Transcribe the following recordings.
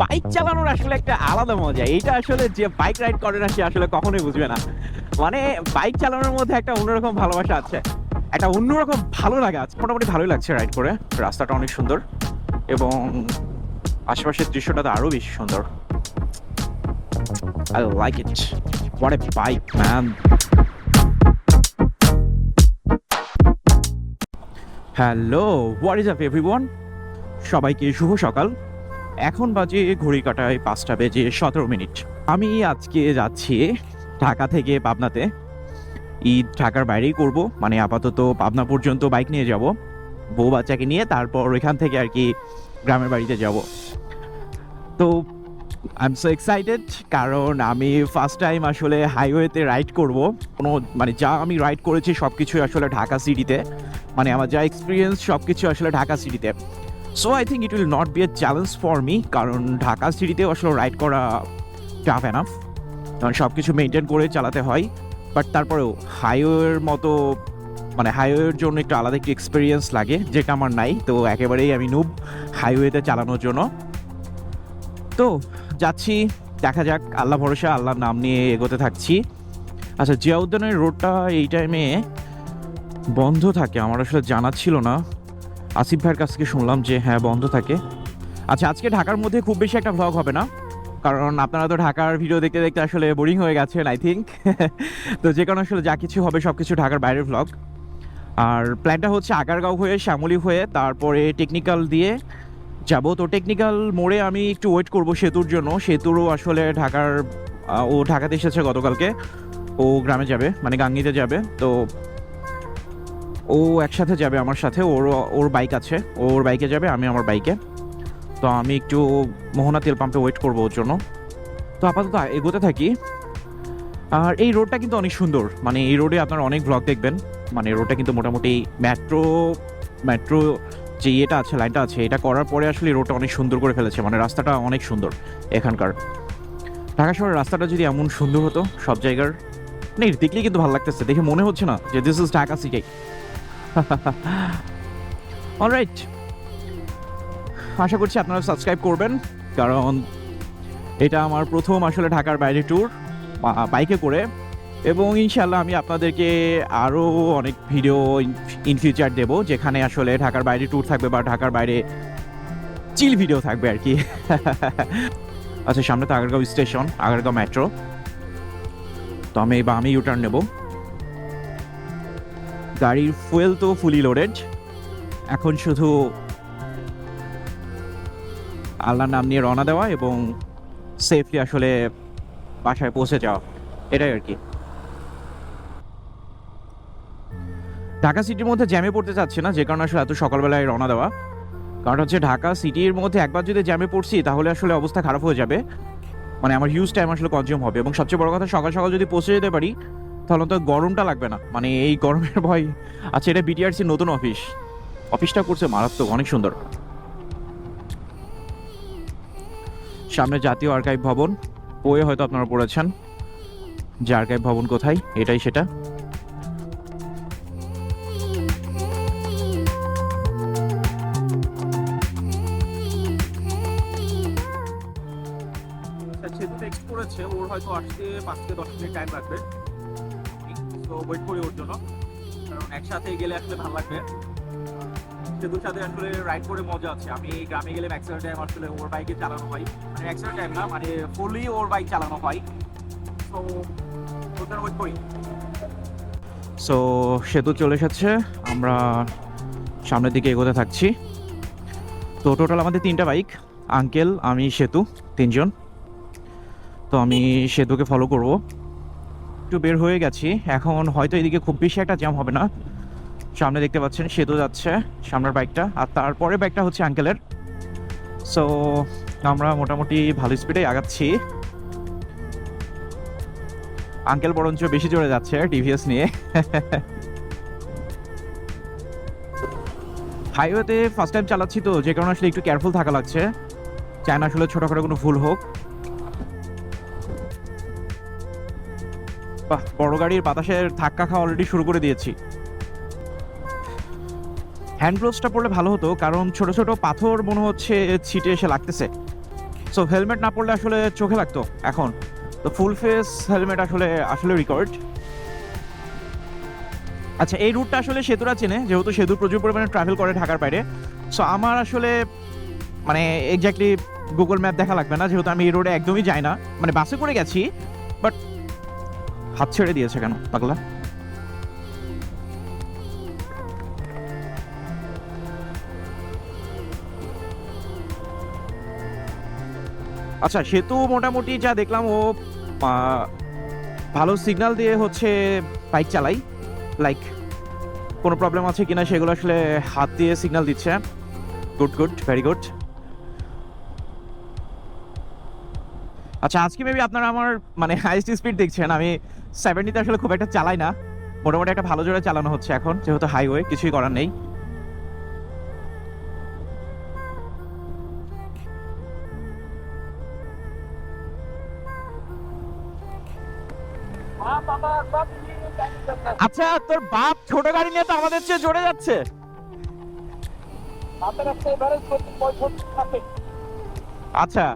Bike চালানোর আসলে একটা আলাদা মজা। এইটা আসলে যে বাইক রাইড করে না সে আসলে কখনোই বুঝবে না। মানে বাইক চালানোর মধ্যে একটা অন্যরকম ভালোবাসা আছে। একটা অন্যরকম ভালো লাগা আছে। মোটামুটি ভালোই লাগছে রাইড করে। রাস্তাটা অনেক সুন্দর এবং আশেপাশের দৃশ্যটা তো আরও বেশি সুন্দর। I like it. What a bike, man. Hello what is up everyone সবাইকে শুভ সকাল। এখন বাজে ঘড়ি কাটায় পাঁচটা বেজে সতেরো মিনিট। আমি আজকে যাচ্ছি ঢাকা থেকে পাবনাতে। ঈদ ঢাকার বাইরেই করব মানে আপাতত পাবনা পর্যন্ত বাইক নিয়ে যাব, বউ বাচ্চাকে নিয়ে তারপর ওইখান থেকে আর কি গ্রামের বাড়িতে যাব। তো আই এম সো এক্সাইটেড কারণ আমি ফার্স্ট টাইম আসলে হাইওয়েতে রাইড করব। কোনো মানে যা আমি রাইড করেছি সব কিছুই আসলে ঢাকা সিটিতে মানে আমার যা এক্সপিরিয়েন্স সব কিছু আসলে ঢাকা সিটিতে so I think it will not be a challenge for me কারণ ঢাকা সিটিতেও আসলে রাইড করা টাফ এনাফ কারণ সব কিছু মেনটেন করে চালাতে হয় বাট তারপরেও হাইওয়ের মতো মানে হাইওয়ের জন্য একটু আলাদা একটু এক্সপিরিয়েন্স লাগে, যেটা আমার নাই। তো একেবারেই আমি নুব হাইওয়েতে চালানোর জন্য। তো যাচ্ছি, দেখা যাক, আল্লাহ ভরসা, আল্লাহর নাম নিয়ে এগোতে থাকছি। আচ্ছা জিয়া উদ্যানের রোডটা এই টাইমে বন্ধ থাকে, আমার আসলে জানা ছিল না। আসিফ ভাইয়ের কাছ থেকে শুনলাম যে হ্যাঁ বন্ধ থাকে। আচ্ছা আজকে ঢাকার মধ্যে খুব বেশি একটা ভ্লগ হবে না, কারণ আপনারা তো ঢাকার ভিডিও দেখতে দেখতে আসলে বোরিং হয়ে গেছেন আই থিঙ্ক তো যে কারণে আসলে যা কিছু হবে সব কিছু ঢাকার বাইরের ভ্লগ আর প্ল্যানটা হচ্ছে আগারগাঁও হয়ে, শ্যামলী হয়ে, তারপরে টেকনিক্যাল দিয়ে যাব। তো টেকনিক্যাল মোড়ে আমি একটু ওয়েট করব সেতুর জন্য। সেতুরও আসলে ঢাকার ও ঢাকাতে এসেছে গতকালকে। ও গ্রামে যাবে মানে গাঙ্গিতে যাবে। তো ও একসাথে যাবে আমার সাথে ওর ওর বাইক আছে, ওর বাইকে যাবে, আমি আমার বাইকে তো আমি একটু মোহনা তেল পাম্পে ওয়েট করব ওর জন্য। তো আপাতত এগোতে থাকি। আর এই রোডটা কিন্তু অনেক সুন্দর। মানে এই রোডে আপনারা অনেক ব্লগ দেখবেন। মানে রোডটা কিন্তু মোটামুটি মেট্রো মেট্রো যে ইয়েটা আছে লাইনটা আছে, এটা করার পরে আসলে রোডটা অনেক সুন্দর করে ফেলেছে। মানে রাস্তাটা অনেক সুন্দর এখানকার। ঢাকা শহরের রাস্তাটা যদি এমন সুন্দর হতো সব জায়গার নেই দেখলেই কিন্তু ভালো লাগতেছে। দেখে মনে হচ্ছে না যে this is Dhaka city alright আশা করছি আপনারা সাবস্ক্রাইব করবেন, কারণ এটা আমার প্রথম আসলে ঢাকার বাইরে ট্যুর বাইকে করে, এবং ইনশাল্লাহ আমি আপনাদেরকে আরও অনেক ভিডিও ইন ফিউচার দেব, যেখানে আসলে ঢাকার বাইরে ট্যুর থাকবে বা ঢাকার বাইরে চিল ভিডিও থাকবে আর কি। আচ্ছা সামনে তো আগারগাঁও স্টেশন আগারগাঁও মেট্রো তো আমি বা, আমি ইউটার্ন নেব। গাড়ির ফুয়েল তো ফুলি লোডেড এখন শুধু আল্লাহর নাম নিয়ে রওনা দেওয়া এবং সেফলি আসলে বাসায় পৌঁছে যাওয়া। এটাই আর কি। ঢাকা সিটির মধ্যে জ্যামে পড়তে চাচ্ছে না, যে কারণে আসলে এত সকালবেলায় রওনা দেওয়া। কারণ হচ্ছে ঢাকা সিটির মধ্যে একবার যদি জ্যামে পড়ছি, তাহলে আসলে অবস্থা খারাপ হয়ে যাবে। মানে আমার হিউজ টাইম আসলে কনজিউম হবে। এবং সবচেয়ে বড় কথা, সকাল সকাল যদি পৌঁছে যেতে পারি তাহলে তো গরমটা লাগবে না। মানে এই গরমের ভয়। আচ্ছা এটা বিটিআরসির নতুন অফিস অফিসটা করছে মারাত্মক, অনেক সুন্দর। সামনে জাতীয় আর্কাইভ ভবন। বইয়ে হয়তো আপনারা পড়েছেন। যে আর্কাইভ ভবন কোথায়? এটাই সেটা। ওর হয়তো আসতে পাঁচ থেকে দশ মিনিট টাইম লাগবে। তো ওয়েট করি ওর জন্য। কারণ একসাথে গেলে আসলে ভালো লাগবে। সেতুর সাথে আসলে রাইড করে মজা আছে। আমি গ্রামে গেলে ম্যাক্সিমাম টাইম আসলে ওর বাইকে চালানো হয়। মানে ম্যাক্সিমাম টাইম না মানে ফুললি ওর বাইক চালানো হয়। তো ওদের ওয়েট করি। সো সেতু চলে এসেছে। আমরা সামনের দিকে এগোতে থাকছি। তো টোটাল আমাদের তিনটা বাইক আঙ্কেল আমি, সেতু, তিনজন। তো আমি সেতুকে ফলো করব। একটু বের হয়ে গেছি। এখন হয়তো এদিকে খুব বেশি একটা জ্যাম হবে না। সামনে দেখতে পাচ্ছেন সেতু যাচ্ছে সামনের বাইকটা আর তারপরে বাইকটা হচ্ছে আঙ্কেলের সো আমরা মোটামুটি ভালো স্পিডে আগাচ্ছি। আঙ্কেল বরঞ্চ বেশি জোরে যাচ্ছে টিভিএস নিয়ে। হাইওয়েতে ফার্স্ট টাইম চালাচ্ছি তো, যে কারণে আসলে একটু কেয়ারফুল থাকা লাগছে। চায় না আসলে ছোটখাটো কোনো ভুল হোক। বড় গাড়ির বাতাসের ধাক্কা খাওয়া অলরেডি শুরু করে দিয়েছি। হ্যান্ড গ্লোভসটা পরলে ভালো হতো, কারণ ছোট ছোট পাথর মনে হচ্ছে ছিটে এসে লাগতেছে। সো হেলমেট না পরলে আসলে চোখে লাগতো, এখন। তো ফুল ফেস হেলমেট আসলে আসলে রেকর্ড আচ্ছা এই রুটটা আসলে সেতুরা চেনে, যেহেতু সেতু প্রচুর পরিমাণে ট্রাভেল করে ঢাকার বাইরে। সো আমার আসলে মানে এক্স্যাক্টলি গুগল ম্যাপ দেখা লাগবে না, যেহেতু আমি এই রোডে একদমই যাই না। মানে বাসে করে গেছি বাট হাত ছেড়ে দিয়েছে কেন, পাগলা? আচ্ছা সেতু মোটামুটি যা দেখলাম, ও ভালো সিগন্যাল দিয়ে হচ্ছে বাইক চালাই। লাইক কোনো প্রবলেম আছে কিনা সেগুলো আসলে হাত দিয়ে সিগনাল দিচ্ছে। গুড গুড ভেরি গুড আচ্ছা আজকে মেবি আপনারা আমার মানে হাইস্ট স্পিড দেখছেন। আমি সেভেন্টিতে আসলে খুব একটা চালায় না। মোটামুটি একটা ভালো জোরে চালানো হচ্ছে এখন, যেহেতু হাইওয়ে কিছুই করার নেই। আচ্ছা তোর বাপ ছোট গাড়ি নিয়ে তো আমাদের চেয়ে জোরে যাচ্ছে। আচ্ছা।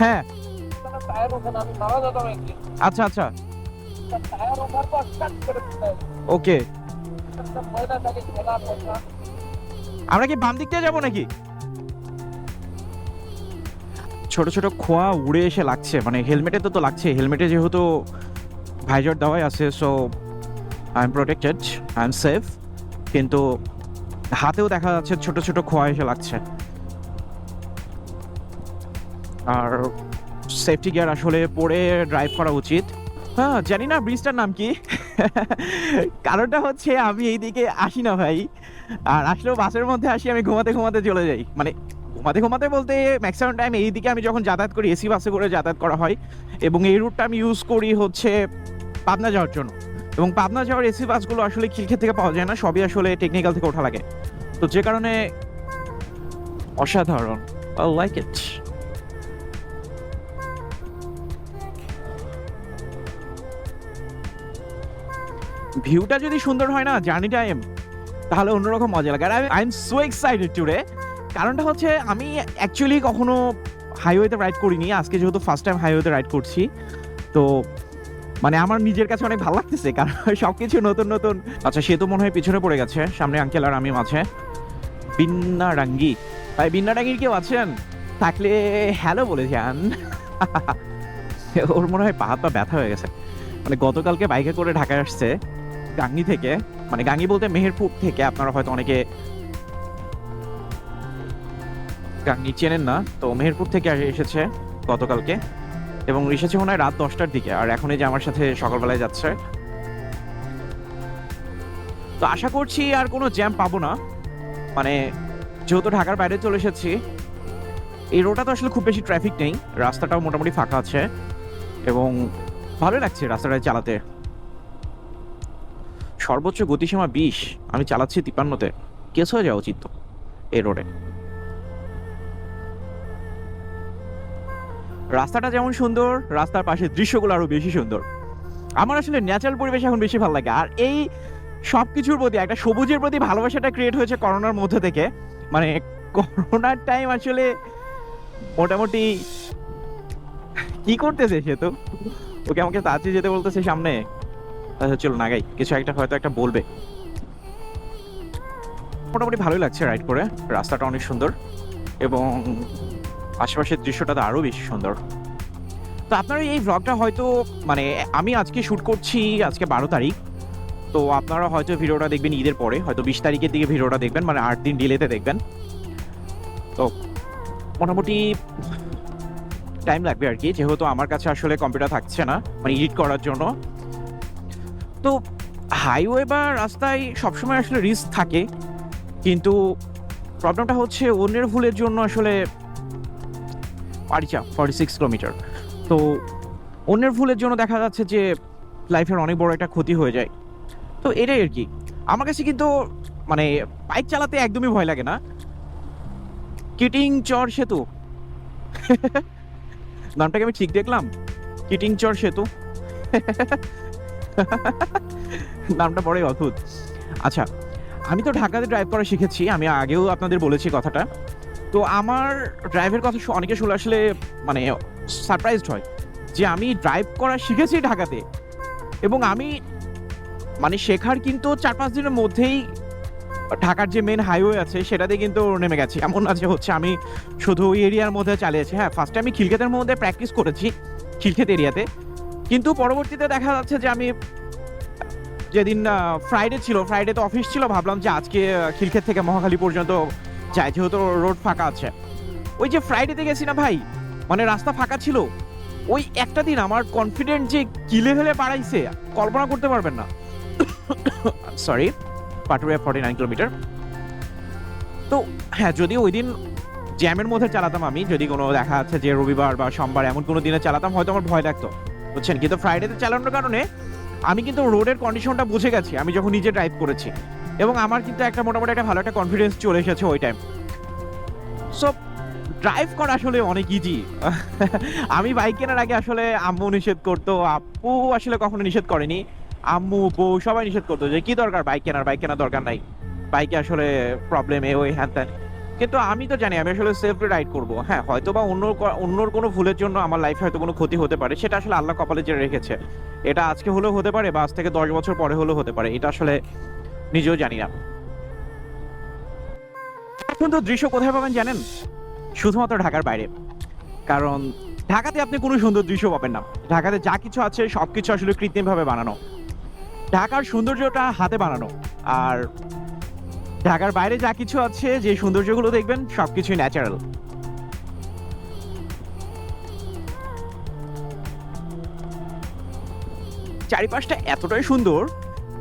হ্যাঁ। আচ্ছা আচ্ছা। ওকে। আমরা কি বাম দিক যাব নাকি? ছোট ছোট খোয়া উড়ে এসে লাগছে। মানে হেলমেটে তো তো লাগছে হেলমেটে যেহেতু ভাইজর দেওয়াই আছে so I am protected I am safe কিন্তু হাতেও দেখা যাচ্ছে ছোট ছোট খোয়া এসে লাগছে। আর সেফটি গিয়ার আসলে পরে ড্রাইভ করা উচিত। হ্যাঁ জানি না ব্রিজটার নাম কি। কারণটা হচ্ছে আমি এই দিকে আসি না ভাই। আর আসলেও বাসের মধ্যে আসি, আমি ঘুমাতে ঘুমাতে চলে যাই। মানে ঘুমাতে ঘুমাতে বলতে ম্যাক্সিমাম টাইম এই দিকে আমি যখন যাতায়াত করি, এসি বাসে করে যাতায়াত করা হয়। এবং এই রুটটা আমি ইউজ করি হচ্ছে পাবনা যাওয়ার জন্য। এবং পাবনা যাওয়ার এসি বাসগুলো আসলে খিলক্ষেত থেকে পাওয়া যায় না, সবই আসলে টেকনিক্যাল থেকে ওঠা লাগে। তো যে কারণে অসাধারণ। লাইক ইট ভিউটা যদি সুন্দর হয় না জার্নি টাইম তাহলে অন্যরকম মজা লাগে। আর I am so excited today কারণটা হচ্ছে, আমি অ্যাকচুয়ালি কখনো হাইওয়েতে রাইড করিনি। আজকে যেহেতু ফার্স্ট টাইম হাইওয়েতে রাইড করছি, তো মানে আমার নিজের কাছে অনেক ভালো লাগতেছে, কারণ সব কিছু নতুন নতুন। আচ্ছা সে তো মনে হয় পিছনে পড়ে গেছে, সামনে আঙ্কেল আর আমি মাঝে বিন্নারাঙ্গি ভাই বিন্নারাঙ্গির কেউ আছেন? থাকলে হ্যালো বলে যান। ওর মনে হয় পা পা ব্যথা হয়ে গেছে। মানে গতকালকে বাইকে করে ঢাকায় আসছে। গাঙ্গি থেকে মানে গাঙ্গি বলতে মেহেরপুর থেকে, আপনারা হয়তো অনেকে গাঙ্গি চেনেন না, তো মেহেরপুর থেকে এসেছে গতকালকে, এবং এসেছে মনে হয় রাত দশটার দিকে, আর এখন এই যে আমার সাথে সকালবেলায় যাচ্ছে। তো আশা করছি আর কোনো জ্যাম পাবো না। মানে যেহেতু ঢাকার বাইরে চলে এসেছি, এই রোডটা তো আসলে খুব বেশি ট্রাফিক নেই, রাস্তাটাও মোটামুটি ফাঁকা আছে, এবং ভালো লাগছে রাস্তাটা চালাতে। সর্বোচ্চ গতিসীমা বিশ, আমি চালাচ্ছি তিপান্নতে কেস হয়ে যাওয়া উচিত। তো এই রোডে রাস্তাটা যেমন সুন্দর, রাস্তার পাশে দৃশ্যগুলো আরও বেশি সুন্দর। আমার আসলে ন্যাচারাল পরিবেশ এখন বেশি ভালো লাগে। আর এই সব কিছুর প্রতি একটা সবুজের প্রতি ভালোবাসাটা ক্রিয়েট হয়েছে করোনার মধ্যে থেকে। মানে করোনার টাইম আসলে মোটামুটি কি করতেছে সে তো ওকে আমাকে তাড়াতাড়ি যেতে বলতেছে সামনে। আচ্ছা চলো নাগাই কিছু একটা হয়তো একটা বলবে। মোটামুটি ভালোই লাগছে রাইড করে, রাস্তাটা অনেক সুন্দর এবং আশেপাশের দৃশ্যটা তো আরও বেশি সুন্দর। তো আপনারা এই ব্লগটা হয়তো মানে আমি আজকে শ্যুট করছি আজকে বারো তারিখ, তো আপনারা হয়তো ভিডিওটা দেখবেন ঈদের পরে, হয়তো বিশ তারিখের দিকে ভিডিওটা দেখবেন মানে আট দিন ডিলেতে দেখবেন। তো মোটামুটি টাইম লাগবে আর কি, যেহেতু আমার কাছে আসলে কম্পিউটার থাকছে না মানে এডিট করার জন্য। তো হাইওয়ে বা রাস্তায় সবসময় আসলে রিস্ক থাকে, কিন্তু প্রবলেমটা হচ্ছে অন্যের ভুলের জন্য আসলে পারিচা ফর্টি সিক্স কিলোমিটার তো অন্যের ভুলের জন্য দেখা যাচ্ছে যে লাইফের অনেক বড় একটা ক্ষতি হয়ে যায়। তো এটাই আর কি। আমার কাছে কিন্তু মানে বাইক চালাতে একদমই ভয় লাগে না। কিটিং চর সেতু। নামটাকে আমি ঠিক দেখলাম? কিটিং চর সেতু। নামটা বড়ই অদ্ভুত। আচ্ছা আমি তো ঢাকাতে ড্রাইভ করা শিখেছি, আমি আগেও আপনাদের বলেছি কথাটা। তো আমার ড্রাইভের কথা অনেকে শুনে আসলে মানে সারপ্রাইজড হয় যে আমি ড্রাইভ করা শিখেছি ঢাকাতে। এবং আমি মানে শেখার কিন্তু চার পাঁচ দিনের মধ্যেই ঢাকার যে মেন হাইওয়ে আছে, সেটাতে কিন্তু নেমে গেছি। এমন না যে হচ্ছে আমি শুধু ওই এরিয়ার মধ্যে চালিয়েছি হ্যাঁ ফার্স্টে আমি খিলক্ষেতের মধ্যে প্র্যাকটিস করেছি, খিলক্ষেত এরিয়াতে কিন্তু পরবর্তীতে দেখা যাচ্ছে যে আমি যেদিন ফ্রাইডে ছিল ফ্রাইডে তো অফিস ছিল, ভাবলাম যে আজকে খিলক্ষেত থেকে মহাখালী পর্যন্ত যাই, যেহেতু রোড ফাঁকা আছে। ওই যে ফ্রাইডেতে গেছি না ভাই মানে রাস্তা ফাঁকা ছিল, ওই একটা দিন আমার কনফিডেন্ট যে কি লেভেলে বাড়াইছে, কল্পনা করতে পারবেন না। Sorry Paturia forty nine kilometre তো হ্যাঁ যদি ওই দিন জ্যামের মধ্যে চালাতাম আমি, যদি কোনো দেখা যাচ্ছে যে রবিবার বা সোমবার এমন কোনো দিনে চালাতাম, হয়তো আমার ভয় লাগতো। বুঝছেন? কিন্তু ফ্রাইডেতে চালানোর কারণে আমি কিন্তু রোডের কন্ডিশনটা বুঝে গেছি। আমি যখন নিজে ড্রাইভ করেছি। এবং আমার কিন্তু একটা মোটামুটি একটা ভালো একটা কনফিডেন্স চলে এসেছে ওই টাইম সো ড্রাইভ করা আসলে অনেক ইজি আমি বাইক কেনার আগে আসলে আম্মু নিষেধ করতো। আপু আসলে কখনো নিষেধ করেনি। আম্মু, বউ সবাই নিষেধ করতো যে, কি দরকার বাইক কেনার? বাইক কেনার দরকার নাই। বাইকে আসলে প্রবলেম এ ওই হ্যান ত্যান কিন্তু আমি তো জানি আমি আসলে সেফলি রাইড করব। হ্যাঁ হয়তো বা অন্য অন্যর কোনো ভুলের জন্য আমার লাইফে হয়তো কোনো ক্ষতি হতে পারে, সেটা আসলে আল্লাহ কপালে যে রেখেছে। এটা আজকে হলেও হতে পারে বা আজ থেকে দশ বছর পরে হলেও হতে পারে, এটা আসলে নিজেও জানি না। সুন্দর দৃশ্য কোথায় পাবেন জানেন? শুধুমাত্র ঢাকার বাইরে। কারণ ঢাকাতে আপনি কোনো সুন্দর দৃশ্য পাবেন না। ঢাকাতে যা কিছু আছে সব কিছু আসলে কৃত্রিমভাবে বানানো। ঢাকার সৌন্দর্যটা হাতে বানানো। আর ঢাকার বাইরে যা কিছু আছে, যে সৌন্দর্যগুলো দেখবেন সব কিছুই ন্যাচারাল চারিপাশটা এতটাই সুন্দর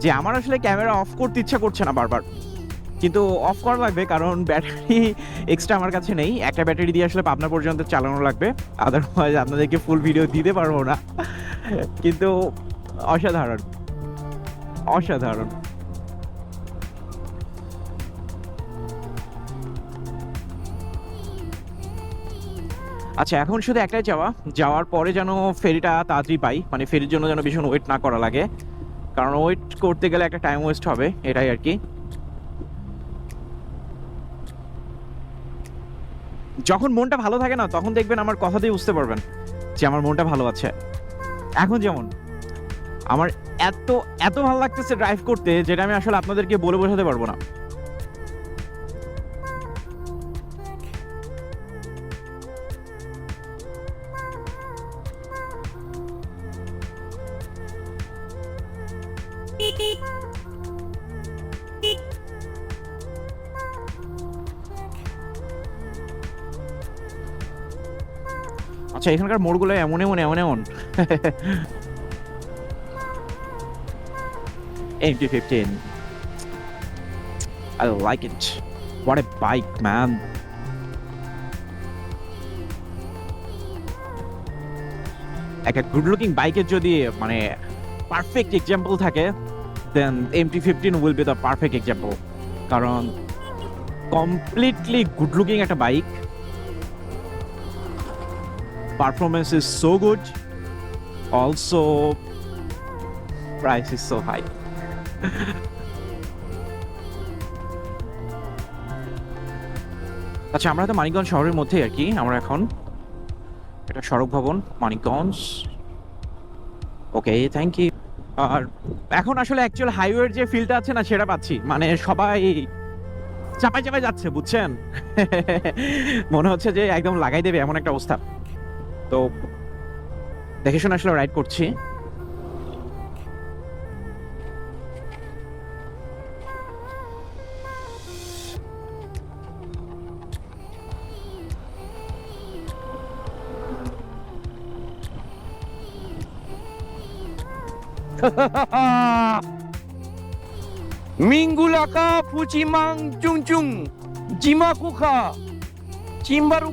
যে আমার আসলে ক্যামেরা অফ করতে ইচ্ছা করছে না বারবার। কিন্তু অফ করা লাগবে, কারণ ব্যাটারি এক্সট্রা আমার কাছে নেই। একটা ব্যাটারি দিয়ে আসলে পাবনা পর্যন্ত চালানো লাগবে। আদারওয়াইজ আপনাদেরকে ফুল ভিডিও দিতে পারব না। কিন্তু অসাধারণ। অসাধারণ। আচ্ছা এখন শুধু একটাই যাওয়া যাওয়ার পরে যেন ফেরিটা তাড়াতাড়ি পাই মানে ফেরির জন্য যেন ভীষণ ওয়েট না করা লাগে। কারণ ওয়েট করতে গেলে একটা টাইম ওয়েস্ট হবে, এটাই আর কি। যখন মনটা ভালো থাকে না, তখন দেখবেন আমার কথা দিয়ে বুঝতে পারবেন যে আমার মনটা ভালো আছে। এখন যেমন, আমার এত এত ভালো লাগতেছে ড্রাইভ করতে, যেটা আমি আসলে আপনাদেরকে বলে বোঝাতে পারব না। আচ্ছা এখানকার মোড়গুলো এমন এমন এমন এমন fifteen like it. What a bike, man. একটা গুড লুকিং বাইকের যদি মানে পারফেক্ট এক্সাম্পল থাকে then MT fifteen will be the perfect example কারণ কমপ্লিটলি গুড লুকিং একটা bike performance is so good. Also, price is so high. আচ্ছা আমরা তো মানিকগঞ্জ শহরের মধ্যেই আর কি, আমরা এখন। এটা সড়ক ভবন, মানিকগঞ্জ। ওকে থ্যাংক ইউ আর এখন আসলে অ্যাকচুয়াল হাইওয়ের যে ফিলটা আছে না, সেটা পাচ্ছি। মানে সবাই চাপাই চাপাই যাচ্ছে, বুঝছেন? মনে হচ্ছে যে একদম লাগাই দেবে, এমন একটা অবস্থা। তো দেখে শুনে আসলে রাইড করছি। মিঙ্গুলাকা ফুচি মাং চুং চুং জিমা কুখা চিম্বার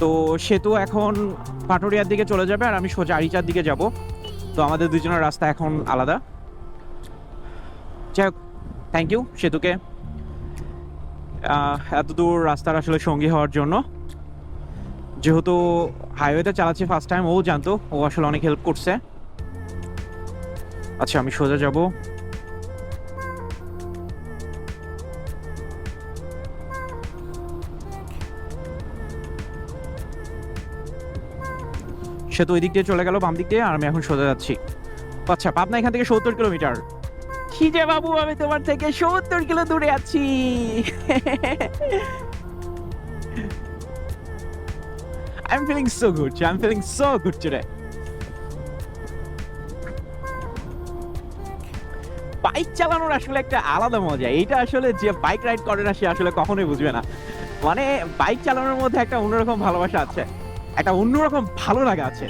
তো সে তো এখন পাটুরিয়ার দিকে চলে যাবে আর আমি সোজা আরিচার দিকে যাব। তো আমাদের দুজনের রাস্তা এখন আলাদা। যাই হোক থ্যাংক ইউ সেতুকে। আহ, এত দূর রাস্তার আসলে সঙ্গী হওয়ার জন্য। যেহেতু হাইওয়েতে চালাচ্ছি ফার্স্ট টাইম ও জানতো ও আসলে অনেক হেল্প করছে। আচ্ছা আমি সোজা যাব। সে তো ওই দিক দিয়ে চলে গেল বাম দিক দিয়ে আর আমি এখন সোজা যাচ্ছি। আচ্ছা পাবনা এখান থেকে সত্তর কিলোমিটার। যে বাবু আমি তোমার থেকে সত্তর কিলো দূরে আছি। I'm feeling so good. I'm feeling so good today. Bike চালানোর আসলে একটা আলাদা মজা। এটা আসলে যে বাইক রাইড করে না সে আসলে কখনোই বুঝবে না। মানে বাইক চালানোর মধ্যে একটা অন্যরকম ভালোবাসা আছে। একটা অন্যরকম ভালো লাগা আছে।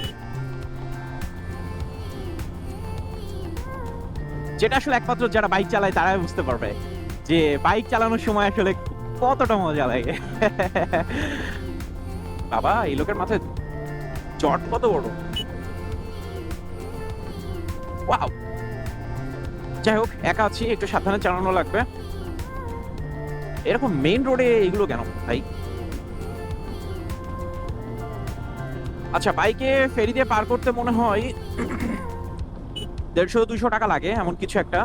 যেটা আসলে একমাত্র যারা বাইক চালায় তারাই বুঝতে পারবে যে বাইক চালানোর সময় আসলে কতটা মজা লাগে। বাবা, এই লোকের মাথায় চট কত বড়। যাই হোক, একা আছি, একটু সাবধানে চালানো লাগবে। এরকম মেইন রোডে এগুলো কেন ভাই? আচ্ছা বাইকে ফেরি দিয়ে পার করতে মনে হয় দেড়শো দুশো টাকা লাগে, এমন কিছু একটা।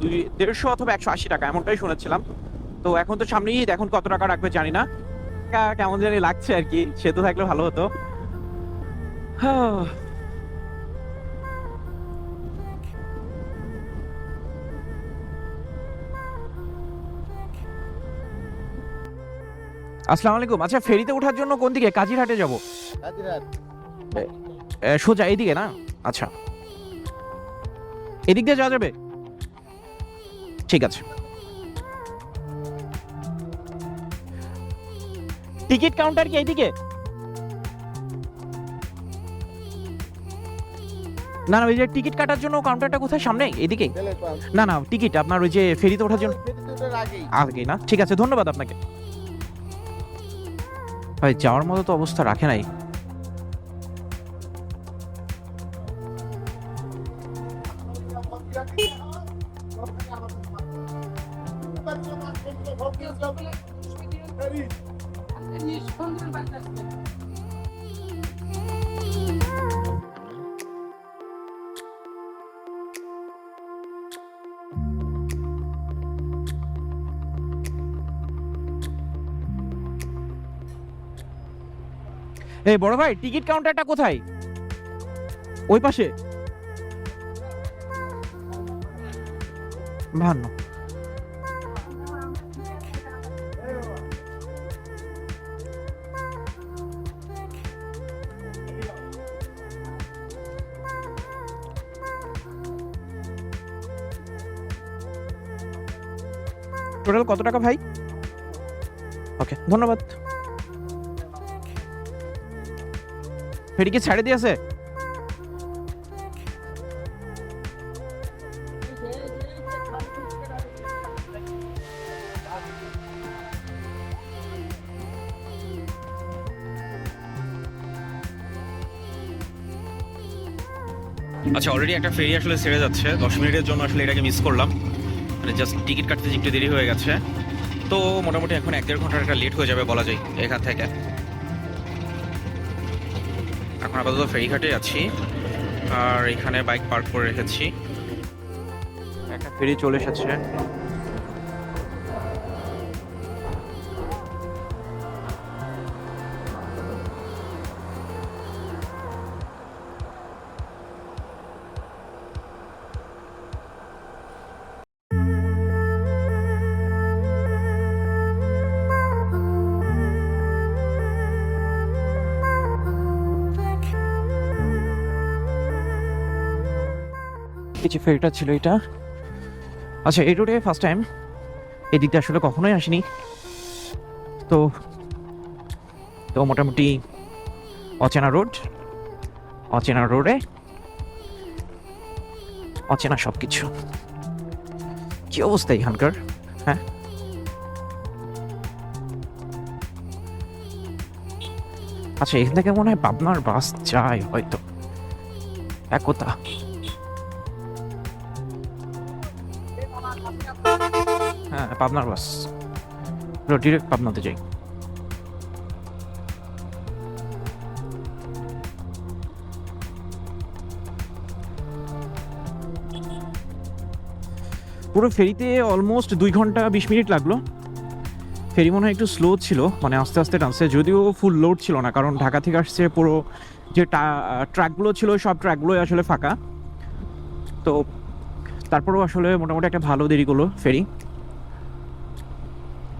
দুই, দেড়শো অথবা একশো আশি টাকা, এমনটাই শুনেছিলাম। তো এখন তো সামনেই এখন কত টাকা রাখবে জানি না। কেমন জানি লাগছে আর কি, সেতু থাকলে ভালো হতো। আসসালামু আলাইকুম। আচ্ছা ফেরিতে ওঠার জন্য কোন দিকে? কাজিরহাটে যাব। সোজা এইদিকে না? আচ্ছা। এদিক দিয়ে যাওয়া যাবে? ঠিক আছে। টিকিট কাউন্টার কি এইদিকে? না না, ওই যে টিকিট কাটার জন্য কাউন্টারটা কোথায়? সামনে? এদিকে না না, টিকিট আপনার ওই যে ফেরিতে ওঠার জন্য। আগে না? ঠিক আছে, ধন্যবাদ আপনাকে। ভাই, যাওয়ার মতো তো অবস্থা রাখে নাই। এই বড় ভাই, টিকিট কাউন্টারটা কোথায়? ওই পাশে। ভান্ন টোটাল কত টাকা ভাই? ওকে ধন্যবাদ। ফেরি কি ছেড়ে দিয়েছে? আচ্ছা অলরেডি একটা ফেরি আসলে ছেড়ে যাচ্ছে। দশ মিনিটের জন্য আসলে এটাকে মিস করলাম। মানে জাস্ট টিকিট কাটতে একটু দেরি হয়ে গেছে। তো মোটামুটি এখন এক দেড় ঘণ্টার একটা লেট হয়ে যাবে বলা যায় এখান থেকে। আপাতত ফেরিঘাটে আছি। আর এখানে বাইক পার্ক করে রেখেছি। একটা ফেরি চলে এসেছে। এই যে ফেরিটা ছিল এটা। আচ্ছা এই রোডে ফার্স্ট টাইম এই দিকটা আসলে কখনোই আসিনি। তো তো মোটামুটি অচেনা রোড অচেনা রোডে অচেনা সব কিছু কি অবস্থা এখানকার হ্যাঁ? আচ্ছা এখান থেকে মনে হয় পাবনার বাস যায় হয়তো। একতা হ্যাঁ পাবনার বাস। ডিরেক্ট পাবনাতে যাই। পুরো ফেরিতে অলমোস্ট দুই ঘণ্টা বিশ মিনিট লাগল। ফেরি মনে হয় একটু স্লো ছিল মানে আস্তে আস্তে টানছে যদিও ফুল লোড ছিল না, কারণ ঢাকা থেকে আসছে পুরো যে ট্র্যাকগুলো ছিল, সব ট্র্যাকগুলোই আসলে ফাঁকা। তো তারপরেও আসলে মোটামুটি একটা ভালো দেরি করল ফেরি।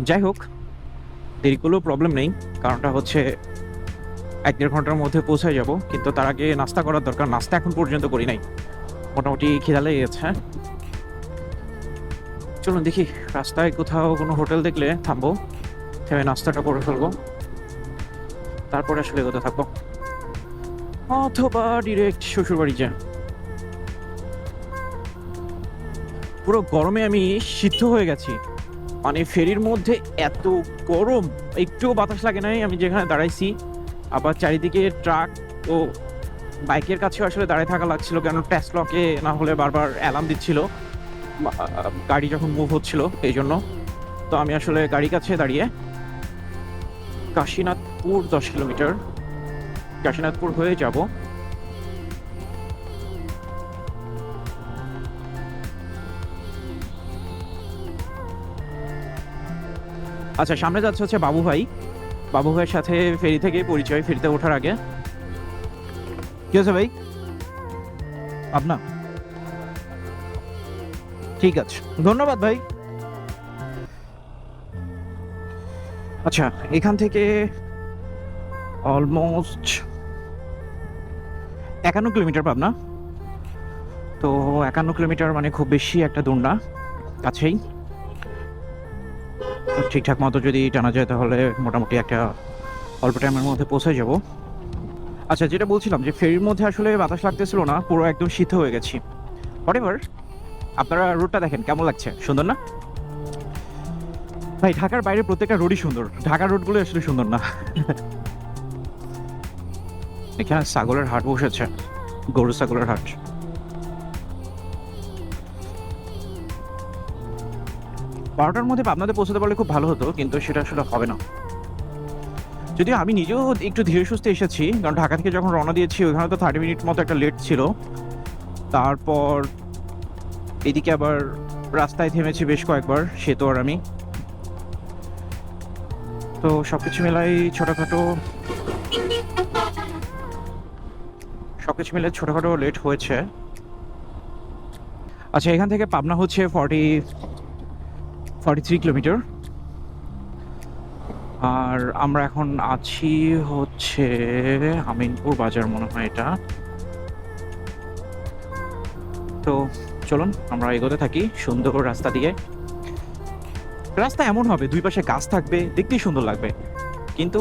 যাই হোক দেরি করলেও প্রবলেম নেই, কারণটা হচ্ছে এক দেড় ঘণ্টার মধ্যে পৌঁছায় যাব, কিন্তু তার আগে নাস্তা করার দরকার। নাস্তা এখন পর্যন্ত করি নাই। মোটামুটি খিদা লেগে গেছে। চলুন দেখি, রাস্তায় কোথাও কোনো হোটেল দেখলে থামবো থেমে নাস্তাটা করে ফেলব। তারপরে আসলে এগোতে থাকব। অথবা ডিরেক্ট শ্বশুর বাড়ি যা পুরো গরমে আমি সিদ্ধ হয়ে গেছি। মানে ফেরির মধ্যে এত গরম, একটুও বাতাস লাগে নাই, আমি যেখানে দাঁড়াইছি। আবার চারিদিকে ট্রাক ও বাইকের কাছেও আসলে দাঁড়িয়ে থাকা লাগছিল, কেন ট্যাসলকে না হলে বারবার অ্যালার্ম দিচ্ছিল। গাড়ি যখন মুভ হচ্ছিল এই জন্য তো আমি আসলে গাড়ির কাছে দাঁড়িয়ে কাশীনাথপুর দশ কিলোমিটার, কাশীনাথপুর হয়ে যাব। আচ্ছা সামনে যাচ্ছে হচ্ছে বাবু ভাই। বাবু ভাইয়ের সাথে ফেরি থেকে পরিচয় ফেরিতে ওঠার আগে। কি আছে ভাই? আপনা ঠিক আছে। ধন্যবাদ ভাই। আচ্ছা এখান থেকে অলমোস্ট একান্ন কিলোমিটার পাবনা। তো একান্ন কিলোমিটার মানে খুব বেশি একটা দূর না কাছেই। ঠিকঠাক মতো যদি টানা যায় তাহলে মোটামুটি একটা অল্প টাইমের মধ্যে পৌঁছে যাব। আচ্ছা যেটা বলছিলাম যে ফেরির মধ্যে আসলে বাতাস লাগতেছিল না, পুরো একদম শীত হয়ে গেছি। হোয়াট আপনারা রোডটা দেখেন, কেমন লাগছে? সুন্দর না? ভাই, ঢাকার বাইরে প্রত্যেকটা রোডই সুন্দর। ঢাকার রোডগুলো আসলে সুন্দর না। এখানে ছাগলের হাট বসেছে গরু ছাগলের হাট। বারোটার মধ্যে আপনাদের পৌঁছাতে পারলে খুব ভালো হতো, কিন্তু সেটা আসলে হবে না। যদিও আমি নিজেও একটু ধীরে সুস্থে এসেছি, কারণ ঢাকা থেকে যখন রওনা দিয়েছি ওখানে তো থার্টি মিনিট মতো একটা লেট ছিল। তারপর এদিকে আবার রাস্তায় থেমেছি বেশ কয়েকবার, সে তো আর আমি। তো সব সবকিছু মেলাই ছোটখাটো সবকিছু মিলে ছোটোখাটো লেট হয়েছে। আচ্ছা এখান থেকে পাবনা হচ্ছে ফর্টি ফর্টি থ্রি কিলোমিটার আর আমরা এখন আছি হচ্ছে আমিনপুর বাজার মনে হয় এটা। তো চলুন, আমরা এগোতে থাকি সুন্দর রাস্তা দিয়ে। রাস্তা এমন হবে, দুই পাশে গাছ থাকবে, দেখতেই সুন্দর লাগবে। কিন্তু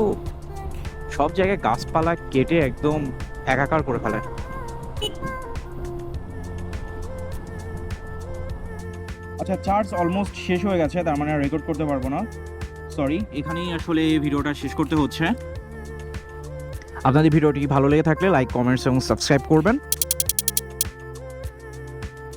সব জায়গায় গাছপালা কেটে একদম একাকার করে ফেলে। আচ্ছা চার্জ অলমোস্ট শেষ হয়ে গেছে, তার মানে রেকর্ড করতে পারব না। সরি এখানেই আসলে ভিডিওটা শেষ করতে হচ্ছে। আপনাদের ভিডিওটি ভালো লেগে থাকলে লাইক কমেন্টস এবং সাবস্ক্রাইব করবেন।